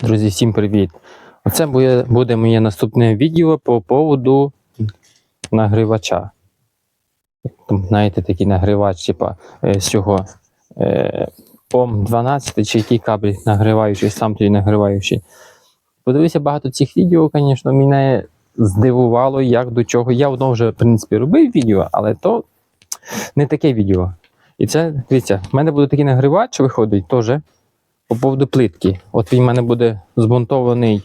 Друзі, всім привіт! Оце буде, буде моє наступне відео по поводу нагрівача. Там, знаєте, такий нагрівач, типа е, з цього е, ом 12 чи який кабель нагріваючий, сам тоді нагріваючий. Подивився багато цих відео, звісно, мене здивувало, як до чого. Я воно вже, в принципі, робив відео, але то не таке відео. І це, дивіться, в мене буде такий нагрівач, виходить теж по поводу плитки. От він в мене буде змонтований.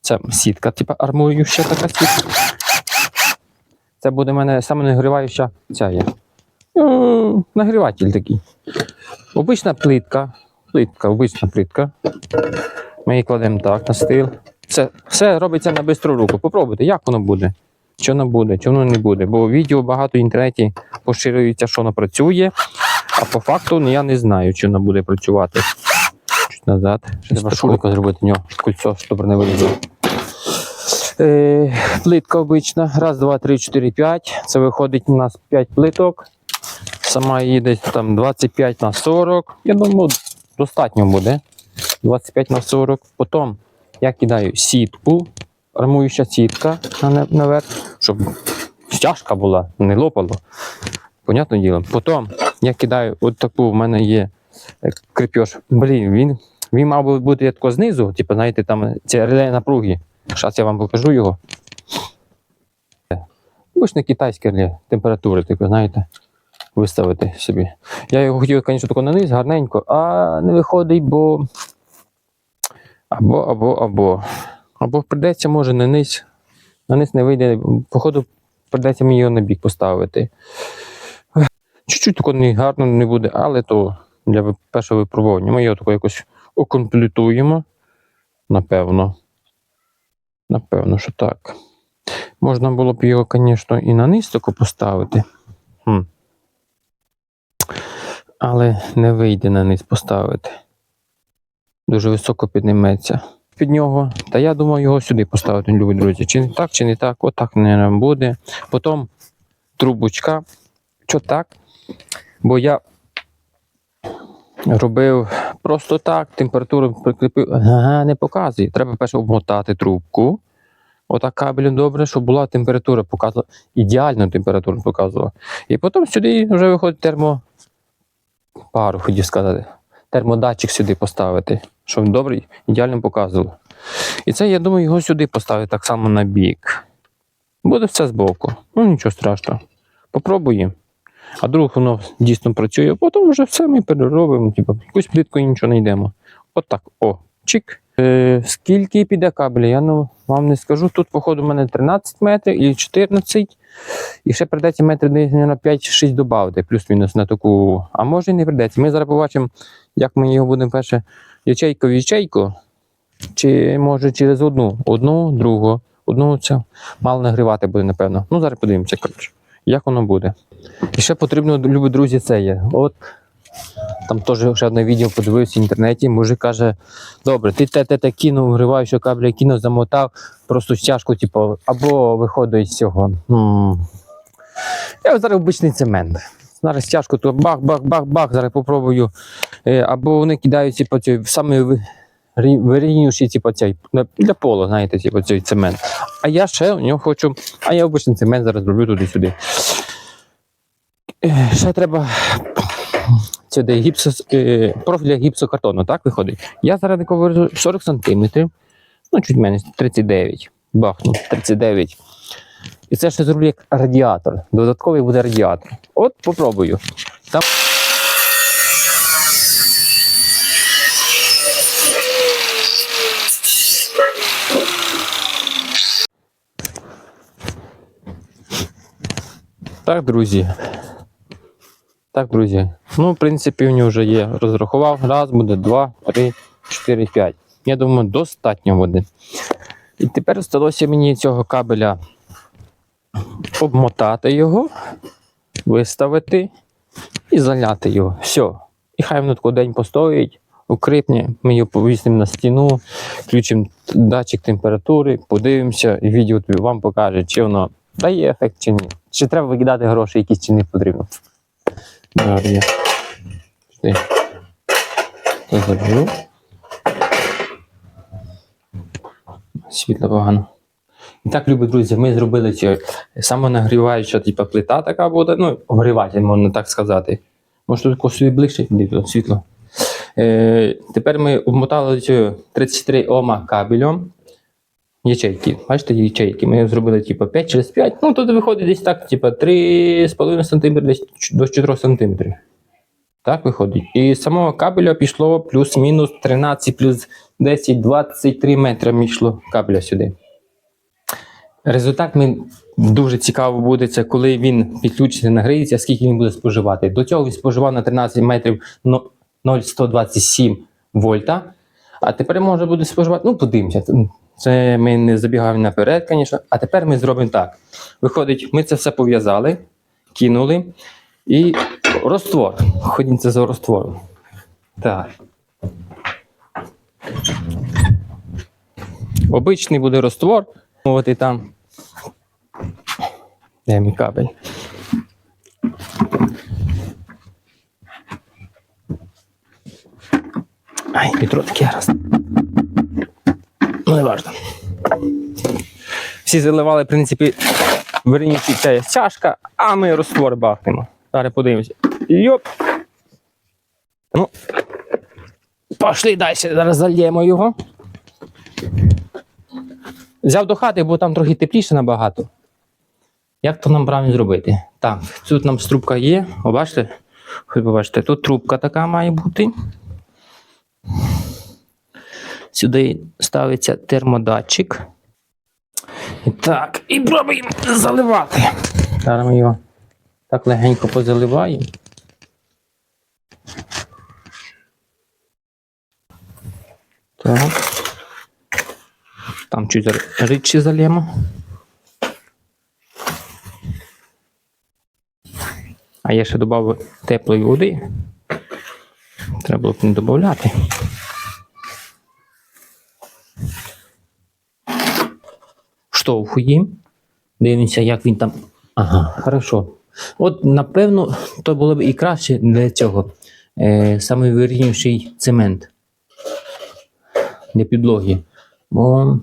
Це сітка, типу армуюча така сітка. Це буде в мене саме нагріваюча ця є. Ну, нагріватель такий. Обична плитка. Плитка, обична плитка. Ми її кладемо так на стил. Це все робиться на бистру руку. Попробуйте, як воно буде. Що воно буде, чи воно не буде. Бо відео багато в інтернеті поширюється, що воно працює, а по факту ну, я не знаю, чи воно буде працювати. Назад. Ще треба шурика зробити, нього кольцо, щоб не вилізло. Е, плитка обична. Раз, два, три, чотири, п'ять. Це виходить у нас 5 плиток. Сама її десь там 25 на 40. Я думаю, достатньо буде. 25 на 40. Потім я кидаю сітку, армуюча сітка наверх, щоб стяжка була, не лопало. Понятне діло. Потім я кидаю от таку, в мене є е, крепеж. Блін, він, він мав би бути тако знизу, типу, знаєте, там це реле напруги. Зараз я вам покажу його. Обичне китайське реле температури, таке, знаєте, виставити собі. Я його хотів, звісно, тако на низ, гарненько, а не виходить, бо. Або, або, або. Або придеться, може, на низ. На низ не вийде. Походу, придеться мені його на бік поставити. Чуть-чуть тако не гарно не буде, але то для першого випробування. Ми його тако якось окомплектуємо. Напевно. Напевно, що так. Можна було б його, звісно, і на низ тако поставити. Хм. Але не вийде на низ поставити. Дуже високо підніметься під нього. Та я думаю, його сюди поставити, любі друзі. Чи не так, чи не так, отак, мабуть, буде. Потім трубочка. Що так? Бо я робив просто так, температуру прикріпив. Ага, не показує. Треба перше обмотати трубку. Отак кабелем добре, щоб була температура показувала. Ідеальну температуру показувала. І потім сюди вже виходить термо. Пару, хотів сказати. Термодатчик сюди поставити, щоб добре, ідеально показувало. І це, я думаю, його сюди поставити так само на бік. Буде все збоку. Ну нічого страшного. Попробуємо. А вдруг воно дійсно працює, потім вже все ми переробимо. Типу, якусь плітку і нічого не йдемо. От так. О, чик. Е, скільки піде кабеля, я ну, вам не скажу. Тут, походу, у мене 13 метрів і 14. І ще прийдеться метрів десь, мабуть, 5-6 додати, плюс-мінус на таку. А може і не прийдеться. Ми зараз побачимо, як ми його будемо перше ячейко в ячейку. Чи може через одну, одну, другу, одну цю. Мало нагрівати буде, напевно. Ну, зараз подивимося, коротше, як воно буде. І ще потрібно, любі друзі, це є. От там теж ще одне відео подивився в інтернеті. Мужик каже: добре, ти те те те кинув, гриваючи кабеля, кинув, замотав, просто стяжку, типу, або виходить з цього. Я зараз обичний цемент. Зараз стяжку, то бах, бах, бах, бах, зараз попробую. Е, Або вони кидають, типу, цей, саме ви- рі- вирівнюючий, типу, цей, для- пола, знаєте, типу, цей цемент. А я ще у нього хочу, а я обичний цемент зараз роблю туди-сюди. Е, Ще треба сюди гіпсо, е, профіль для гіпсокартону, так виходить. Я зараз такого 40 см, ну чуть менше, 39. Бахну, 39. І це ще зроблю як радіатор. Додатковий буде радіатор. От попробую. Там... Так, друзі. Так, друзі. Ну, в принципі, у нього вже є. Розрахував. Раз буде, два, три, чотири, п'ять. Я думаю, достатньо буде. І тепер сталося мені цього кабеля обмотати його, виставити і заляти його. Все. І хай воно тако день постоїть, укріпне, ми його повісимо на стіну, включимо датчик температури, подивимося, і відео вам покаже, чи воно дає ефект чи ні. Чи треба викидати гроші якісь, чи не потрібно. Зараз я. Пішли. Це заберу. Світло погано. І так, любі друзі, ми зробили цю самонагріваюча типу, плита така буде, ну, обгріватель, можна так сказати. Може тут якось ближче світло. Е, тепер ми обмотали цю 33 Ома кабелем. Ячейки. Бачите, ячейки. Ми зробили типу, 5 через 5. Ну, тут виходить десь так, типу, 3,5 см десь до 4 см. Так виходить. І з самого кабеля пішло плюс-мінус 13, плюс 10, 23 метри йшло кабеля сюди. Результат ми дуже цікаво буде, це коли він підключиться, нагріється, скільки він буде споживати. До цього він споживав на 13 метрів 0,127 вольта. А тепер може буде споживати. Ну, подивимося. Це ми не забігаємо наперед, звісно. А тепер ми зробимо так. Виходить, ми це все пов'язали, кинули і роствор. Ходімо це за роствором. Так. Обичний буде роствор. От і там. Де мій кабель? Ай, Петро такий раз. Ну, не важно. Всі заливали, в принципі, верніше це є чашка, а ми роствор бахнемо. Зараз подивимося. Йоп. Ну. Пошли далі, зараз зальємо його. Взяв до хати, бо там трохи тепліше набагато. Як то нам правильно зробити? Так, тут нам трубка є. О, бачите? Ви побачите, тут трубка така має бути. Сюди ставиться термодатчик. Так, і пробуємо заливати. Зараз ми його так легенько позаливаємо. Так. Там чуть рідше залємо. А я ще додав теплої води. Треба було б не додати. Штовхуємо. Дивимося, як він там. Ага, хорошо. От, напевно, то було б і краще для цього. Е, саме цемент для підлоги. Бо,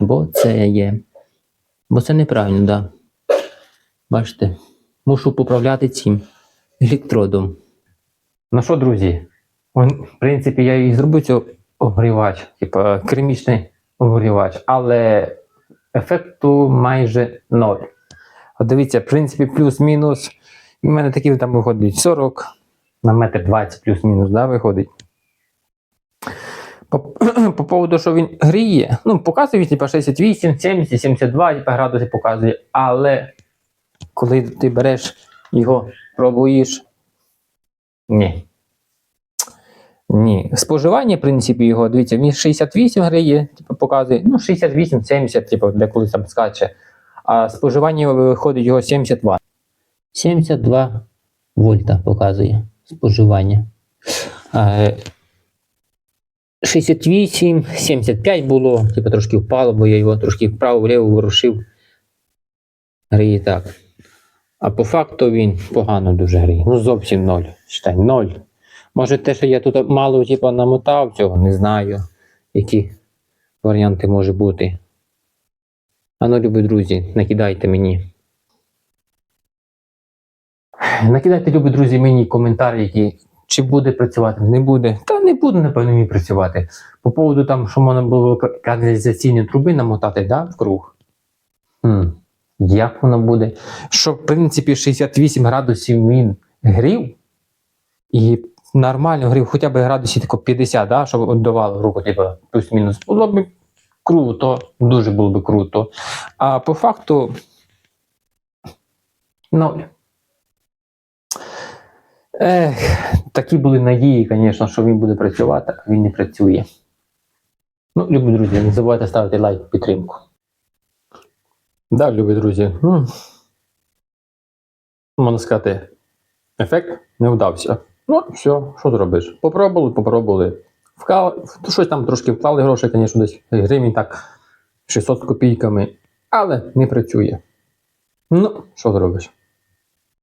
бо це є. Бо це неправильно, так. Да. Бачите, мушу поправляти цим електродом. Ну що, друзі? В принципі, я і зробив цей обгрівач, типу керамічний обгрівач, але ефекту майже ноль. От дивіться, в принципі, плюс-мінус. У мене такі там виходить 40 на метр 20 плюс-мінус, да, виходить. По, по поводу, що він гріє, ну, показує типа 68, 70, 72 типа, градуси показує, але коли ти береш його, пробуєш. Ні. Ні. Споживання, в принципі, його, дивіться, він 68 гриє, типу, показує, ну, 68, 70, типу, деколи там скаче. А споживання виходить його 72. 72 вольта показує споживання. Е, 68, 75 було, типу трошки впало, бо я його трошки вправо-вліво ворушив. Гріє так. А по факту він погано дуже гріє. Ну зовсім ноль. Считай, ноль. Може, те, що я тут мало типу, намотав цього, не знаю, які варіанти може бути. А любі друзі, накидайте мені. Накидайте, любі друзі, мені коментарі, які чи буде працювати, не буде. Та не буде, напевно, мені працювати. По поводу там, що можна було каналізаційні труби намотати, да, в круг. Хм. Як воно буде? Що, в принципі, 68 градусів він грів, і нормально грів, хоча б градусів тако 50, да, щоб віддавало руку, типу, плюс-мінус. Було б круто, дуже було б круто. А по факту. Ноль. Ех, такі були надії, звісно, що він буде працювати, а він не працює. Ну, любі друзі, не забувайте ставити лайк підтримку. Да, любі друзі. Ну, можна сказати, ефект не вдався. Ну, все, що зробиш? Попробували, попробували. Вкали, щось там трошки вклали гроші, звісно, десь гривень так 600 з копійками, але не працює. Ну, що зробиш?